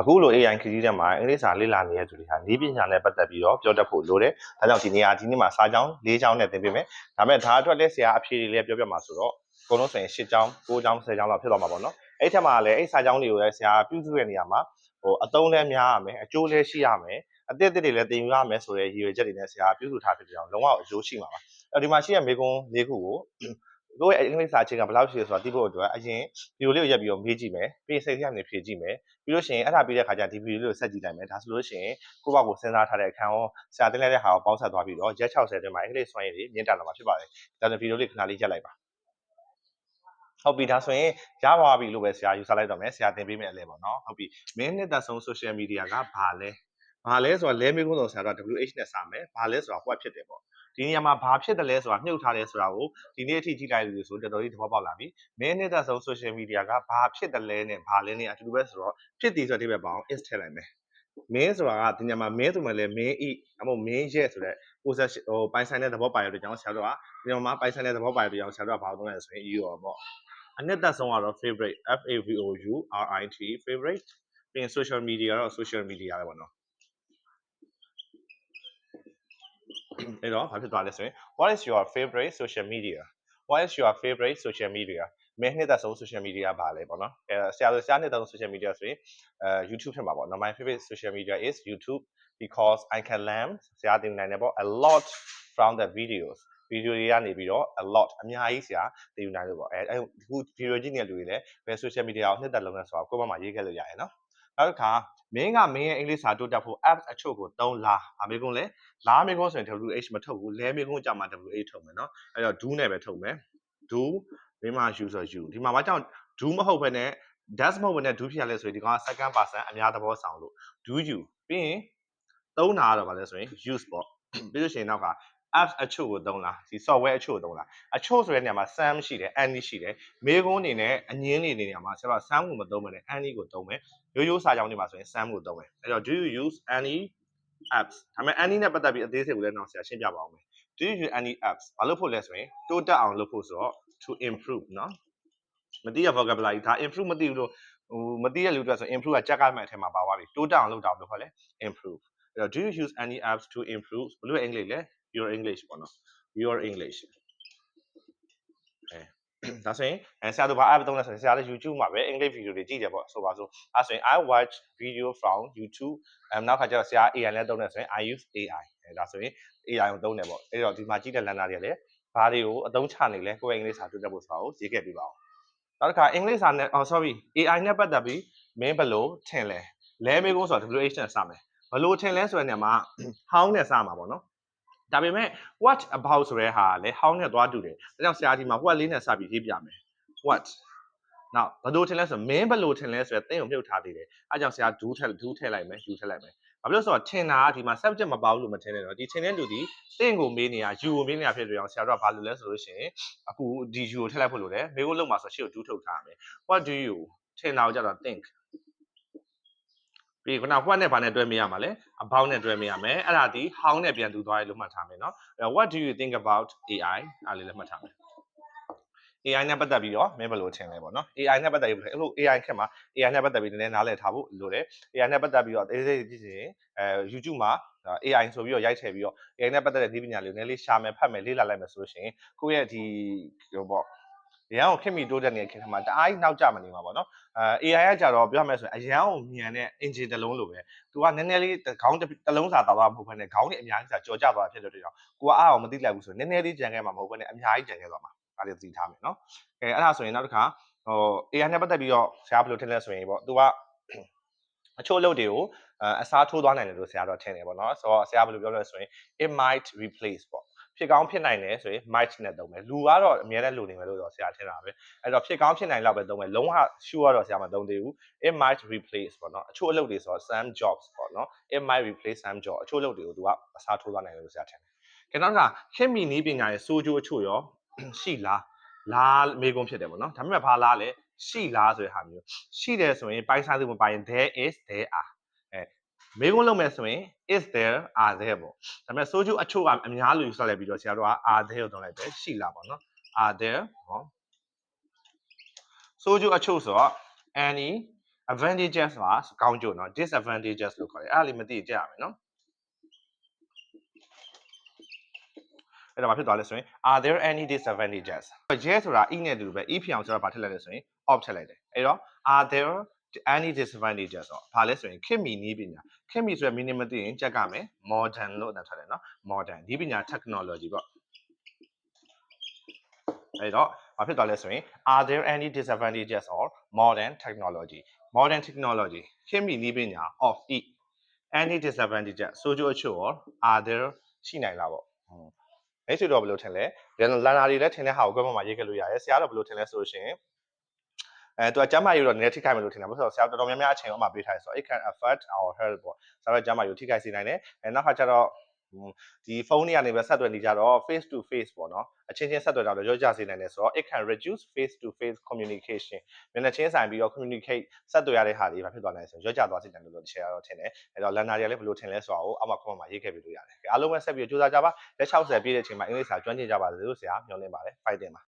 အခုလို AI ခရီးတဲ့မှာအင်္ဂလိပ်စာလေ့လာနေတဲ့သူတွေဟာနည်းပညာနဲ့ပတ်သက်ပြီးတော့ပြောတတ်ဖို့လိုတယ်။ဒါကြောင့်ဒီနေရာဒီနေ့မှာစာကြောင်း၄ကြောင်းနဲ့သင်ပေးမယ်။ဒါပေမဲ့ဒါအတွက်လည်းဆရာအဖြေတွေလည်းပြောပြမှာဆိုတော့အကုန်လုံးဆိုရင်၈ကြောင်း၉ကြောင်း၁၀ကြောင်းလောက်ဖြစ်သွားမှာပေါ့နော်။အဲ့ထက်မှာလည်းအဲ့စာကြောင်းတွေကိုလည်းဆရာပြုစုတဲ့နေရာမှာဟိုအသုံးလည်းများရမယ်အကျိုးလည်းရှိရမယ်အသစ်အသစ်တွေလည်းသင်ယူရမယ်ဆိုတဲ့ရည်ရွယ်ချက်တွေနဲ့ဆရာပြုစုထားဖြစ်ကြအောင်လုံးဝအကျိုးရှိမှာပါ။အဲ့ဒီမှာရှိတဲ့မေကွန်း၄ခုကို ကိုယ့်ရဲ့အင်္ဂလိပ်စာအချိန်ကဘယ်လောက်ရှိလဲဆိုတာသိဖို့အတွက်အရင်ဗီဒီယိုလေးကိုရက်ပြီးတော့မေးကြည့်မယ်ပြီးရင်စိတ်ထဲကနေဖြေကြည့်မယ်ပြီးလို့ရှိရင်အဲ့ဒါပြီးတဲ့ခါကျဒီဗီဒီယိုလေးကိုဆက်ကြည့်လိုက်မယ်ဒါဆိုလို့ရှိရင်ကိုယ့်ဘာကိုစဉ်းစားထားတဲ့အခန်းရောဆရာတင်လိုက်တဲ့ဟာကိုပေါင်းဆက်သွားပြီးတော့ရက်60အတွင်းမှာအင်္ဂလိပ်စွမ်းရည်တွေမြင့်တက်လာမှာဖြစ်ပါတယ်ဒါဆိုဗီဒီယိုလေးခဏလေးရက်လိုက်ပါဟုတ်ပြီဒါဆိုရင်ရပါပြီလို့ပဲဆရာယူဆလိုက်တော့မယ်ဆရာသင်ပေးမယ်အလဲပေါ့နော်ဟုတ်ပြီမင်းနဲ့သက်ဆုံး social media ကဘာလဲဘာလဲဆိုတာလဲမေးခွန်းတော့ဆရာတော့ WH နဲ့စာမယ်ဘာလဲဆိုတာ what ဖြစ်တယ်ပေါ့ ဒီနေရာမှာဘာဖြစ်တယ်လဲဆိုတာမြုပ်ထားတယ်ဆိုတာကိုဒီနေ့အထိကြည့်လိုက်လို့ဆိုတော်တော်ကြီးသဘောပေါက်လာပြီမင်းနဲ့သက်ဆုံး social media ကဘာဖြစ်တယ်လဲနဲ့ဘာလဲနဲ့အတူတူပဲဆိုတော့ဖြစ်တည်ဆိုတဲ့အဓိပ္ပာယ်ပေါင်း is ထည့်လိုက်မယ်မင်းဆိုတာကဒီညမှာမင်းဆိုမှလည်းမင်းဤအမို့မင်းရဲ့ဆိုတဲ့ possession ဟိုပိုင်ဆိုင်တဲ့သဘောပါရတဲ့ကြောင့်ဆရာတို့ကဒီညမှာပိုင်ဆိုင်တဲ့သဘောပါရတဲ့ကြောင့်ဆရာတို့ကဘာလို့သုံးလဲဆိုရင် you ရောပေါ့အနှစ်သက်ဆုံးကတော့ favorite F A V O U R I T favorite ပြီးရင် social media ကတော့ social media ပဲပေါ့နော် အဲ့တော့ဘာဖြစ်သွားလဲဆိုရင် what is your favorite social media what is your favorite social media မင်းနှစ်သက်ဆုံး social media ဘာလဲပေါ့နော်အဲဆရာတို့ဆရာနှစ်သက်ဆုံး social media ဆိုရင်အဲ YouTube ဖြစ်မှာပေါ့နော် my favorite social media is YouTube because I can learn ဆရာတင်နိုင်တယ်ပေါ့ a lot from the videos ဗီဒီယိုတွေကနေပြီးတော့ a lot အများကြီးဆရာတည်ယူနိုင်လို့ပေါ့အဲအခုဗီဒီယိုကြည့်နေတဲ့လူတွေလည်းဘယ် social media ကိုနှစ်သက်လုံးလဲဆိုတော့ကိုယ့်ဘက်မှာရေးခဲ့လို့ရတယ်နော် နောက်တစ်ခါမင်းကမင်းရဲ့အင်္ဂလိပ်စာတိုးတက်ဖို့ apps အချို့ကိုသုံးလားအမေကုန်းလဲလားမေကုန်းဆိုရင် WH မထုတ်ဘူးလဲမေကုန်းကြမှာ WH ထုတ်မယ်နော်အဲ့တော့ do နဲ့ပဲထုတ်မယ် do မင်းမှာ you ဆို you ဒီမှာဘာကြောင့် do မဟုတ်ဘဲနဲ့ does မဟုတ်ဘဲနဲ့ do ဖြစ်ရလဲဆိုရင်ဒီကောင်က second person အများသဘောဆောင်လို့ do you ပြီးရင်သုံးတာကတော့ဗာလဲဆိုရင် use ပေါ့ပြီးလို့ရှိရင်နောက်က apps အချို့ကိုသုံးလားဒီ software အချို့ကိုသုံးလားအချို့ဆိုတဲ့နေရာမှာ some ရှိတယ် any ရှိတယ်မေးခွန်းအနေနဲ့အငင်းနေနေနေရာမှာဆရာက some ကိုမသုံးဘဲနဲ့ any ကိုသုံးမယ်ရိုးရိုးစာကြောင်းတွေမှာဆိုရင် some ကိုသုံးမယ်အဲ့တော့ do you use any apps ဒါပေမဲ့ any နဲ့ပတ်သက်ပြီးအသေးစိတ်ကိုလည်းနောက်ဆရာရှင်းပြပါအောင်မယ် do you use any apps ဘာလို့ဖို့လဲဆိုရင်တိုးတက်အောင်လုပ်ဖို့ဆိုတော့ to improve เนาะမသိရ vocabulary ဒါ improve မသိဘူးလို့ဟိုမသိရလူတွေဆို improve ကကြက်ကမှအထက်မှာပါသွားပြီတိုးတက်အောင်လုပ်တာဘယ်လိုခေါ်လဲ improve အဲ့တော့ do you use any apps to improve ဘယ်လိုအင်္ဂလိပ်လဲ your english ပေါ့နော် your english အဲဒါဆိုရင်အဲဆရာတို့ဘာ app သုံးလဲဆိုရင်ဆရာလည်း YouTube မှာပဲ English video တွေကြည့်တယ်ပေါ့ဆိုပါစို့အဲဆိုရင် I watch video from YouTube အဲနောက်ခါကျတော့ဆရာ AI လည်းသုံးတယ်ဆိုရင် I use AI အဲဒါဆိုရင် AI ကိုသုံးတယ်ပေါ့အဲ့တော့ဒီမှာကြည့်တဲ့လန်နာတွေလည်းဘာတွေကိုအသုံးချနေလဲကိုယ့်ရဲ့အင်္ဂလိပ်စာတွေ့တတ်ဖို့ဆိုတာကိုရေးခဲ့ပြပါအောင်နောက်တစ်ခါအင်္ဂလိပ်စာနဲ့ oh sorry AI နဲ့ပတ်သက်ပြီးမင်းဘယ်လိုထင်လဲလဲမေးဖို့ဆိုတာ WH နဲ့စမယ်ဘယ်လိုထင်လဲဆိုတဲ့နေရာမှာ how နဲ့စမှာပေါ့နော် ဒါပေမဲ့ what about ဆိုတဲ့ဟာလည်း how နဲ့သွားတူတယ်ဒါကြောင့်ဆရာဒီမှာ what လေးနဲ့စပြီးရေးပြမယ် what now ဘယ်လိုထင်လဲဆိုမင်းဘယ်လိုထင်လဲဆိုတဲ့သင်ကိုမြုပ်ထားသေးတယ်အဲကြောင့်ဆရာ do ထည့် do ထည့်လိုက်မယ် you ထည့်လိုက်မယ်ဘာဖြစ်လို့ဆိုတော့ထင်တာကဒီမှာ subject မပါဘူးလို့မထင်နဲ့တော့ဒီထင်တဲ့လူဒီသင်ကိုမေးနေတာ you ကိုမေးနေတာဖြစ်တဲ့အောင်ဆရာတို့ကဘာလို့လဲဆိုလို့ရှိရင်အခုဒီ you ကိုထည့်လိုက်ဖို့လိုတယ်မေးဖို့လုပ်မှာဆိုရှေ့ကို do ထုတ်ထားမယ် what do you ထင်တာကိုကြတော့ think ပြီးခုန what နဲ့ဘာနဲ့တွဲမိရမှာလဲ about နဲ့တွဲမိရမယ်အဲ့ဒါဒီ how နဲ့ပြန်တူသွားရလို့မှတ်ထားမယ်เนาะအဲ့တော့ what do you think about AI အားလေးလည်းမှတ်ထားမယ် AI နဲ့ပတ်သက်ပြီးတော့မင်းဘယ်လိုထင်လဲပေါ့နော် AI နဲ့ပတ်သက်ပြီးအဲ့လို AI ခက်မှာ AI နဲ့ပတ်သက်ပြီးနည်းနည်းနားလည်ထားဖို့လိုတယ် AI နဲ့ပတ်သက်ပြီးတော့အေးသေးကြည့်ရင်အဲ YouTube မှာ AI ဆိုပြီးတော့ရိုက်ထည့်ပြီးတော့ AI နဲ့ပတ်သက်တဲ့ဒီပညာလေးကိုနည်းလေးရှာမယ်ဖတ်မယ်လေ့လာလိုက်မယ်ဆိုလို့ရှိရင်ကိုယ့်ရဲ့ဒီဟိုပေါ့ ရန်ကိုခင်မီတိုးတဲ့နေတဲ့ခေတ်မှာတအားနောက်ကျမနေမှာပေါ့နော်အဲ AI ကကြတော့ပြောရမယ်ဆိုရင်အရန်ကိုမြန်တဲ့ engine တစ်လုံးလိုပဲသူကနည်းနည်းလေးခေါင်းတစ်လုံးစာတော့မဟုတ်ဘဲနဲ့ခေါင်းတွေအများကြီးစာကြော်ကြသွားဖြစ်လို့တည်းတော့ကိုကအားအောင်မသိလိုက်ဘူးဆိုရင်နည်းနည်းလေးကြံခဲ့မှာမဟုတ်ဘဲနဲ့အများကြီးကြံခဲ့သွားမှာဒါလေးသိထားမယ်နော်အဲအဲ့ဒါဆိုရင်နောက်တစ်ခါဟို AI နဲ့ပတ်သက်ပြီးတော့ဆရာဘယ်လိုထင်လဲဆိုရင်ပေါ့သူကအချို့အလုပ်တွေကိုအစားထိုးသွားနိုင်တယ်လို့ဆရာတော့ထင်တယ်ပေါ့နော်ဆိုတော့ဆရာဘယ်လိုပြောလဲဆိုရင် it might replace ပေါ့ ဖြစ်ကောင်းဖြစ်နိုင်တယ်ဆိုရင် might နဲ့သုံးမယ်လူကတော့အများနဲ့လူနေမယ်လို့တော့ဆရာထင်တာပဲအဲ့တော့ဖြစ်ကောင်းဖြစ်နိုင်လောက်ပဲသုံးမယ်လုံးဝ sure တော့ဆရာမသုံးသေးဘူး it might replace ပေါ့နော်အချို့အလုပ်တွေဆိုတော့ some jobs ပေါ့နော် it might replace some job အချို့အလုပ်တွေကိုသူကအစားထိုးသွားနိုင်တယ်လို့ဆရာထင်တယ်ခင်ဗျားကခင်မီနီးပညာရဲ့စိုးကျိုးအချို့ရောရှိလားလားမေးခွန်းဖြစ်တယ်ပေါ့နော်ဒါပေမဲ့ဘာလားလဲရှိလားဆိုတဲ့ဟာမျိုးရှိတယ်ဆိုရင်ပိုင်စားသူမပိုင်ရင် there is there are အဲ မေးခွန်းလုပ်မယ်ဆိုရင် is there are there ပေါ့ဒါပေမဲ့ဆိုချိုအချို့ကအများလူယူဆက်လိုက်ပြီးတော့ဆရာတို့က are there ကိုတော့လိုက်တယ်ရှိလားပေါ့နော် are there ဟောဆိုချိုအချို့ဆိုတော့ any advantages ပါကောင်းကျိုးနော် disadvantages လို့ခေါ်တယ်အဲ့ဒါလေးမသိကြရမယ်နော်အဲ့ဒါဘာဖြစ်သွားလဲဆိုရင် are there any disadvantages yes ဆိုတာ e နဲ့တူပဲ e ဖြစ်အောင်ဆိုတော့ဘာထည့်လိုက်လဲဆိုရင် off ထည့်လိုက်တယ်အဲ့တော့ are there any disadvantages ဆိုဘာလဲဆိုရင်ခင်မီနီးပညာခင်မီဆိုရမီနီမသိရင်ကြက်ကမယ် modern လို့အတန်းထားတယ်နော် modern ဒီပညာ technology ပေါ့အဲ့တော့ဘာဖြစ်သွားလဲဆိုရင် are there any disadvantages or modern technology modern technology ခင်မီနီးပညာ of it any disadvantages ဆိုကြအချို့ or are there ရှိနိုင်လားပေါ့အဲ့ဆိုတော့ဘယ်လိုထင်လဲလန်နာတွေလည်းထင်တဲ့ဟာကိုကွဲပေါ်မှာရေးခဲ့လို့ရတယ်ဆရာတော့ဘယ်လိုထင်လဲဆိုလို့ရှိရင် အဲသူကကျမ်းမာရေးတော့နည်းထိခိုက်မယ်လို့ထင်တယ်ဘာလို့လဲဆိုတော့ဆရာတော်တော်များများအချိန်ဥမာပေးထားတယ်ဆိုတော့ it can affect our health ပေါ့ဆရာတို့ကျမ်းမာရေးကိုထိခိုက်စေနိုင်တယ်အဲနောက်ခါကျတော့ဒီဖုန်းတွေကနေပဲဆက်သွယ်နေကြတော့ face to face ပေါ့နော်အချင်းချင်းဆက်သွယ်တာတော့ရောကြစေနိုင်တယ်ဆိုတော့ it can reduce face to face communication မျက်နှာချင်းဆိုင်ပြီးတော့ communicate ဆက်သွယ်ရတဲ့ဟာတွေဘာဖြစ်သွားနိုင်လဲဆိုတော့ရောကြသွားစေနိုင်တယ်လို့တစ်ချက်ကတော့ထင်တယ်အဲ့တော့ learner တွေကလည်းဘယ်လိုထင်လဲဆိုတာကိုအောက်မှာ comment မှာရေးခဲ့ပြလို့ရတယ်အားလုံးပဲဆက်ပြီးကြိုးစားကြပါလက်60ပြည့်တဲ့အချိန်မှာအင်္ဂလိပ်စာကျွမ်းကျင်ကြပါစေလို့ဆရာမျှော်လင့်ပါတယ် fighting ပါ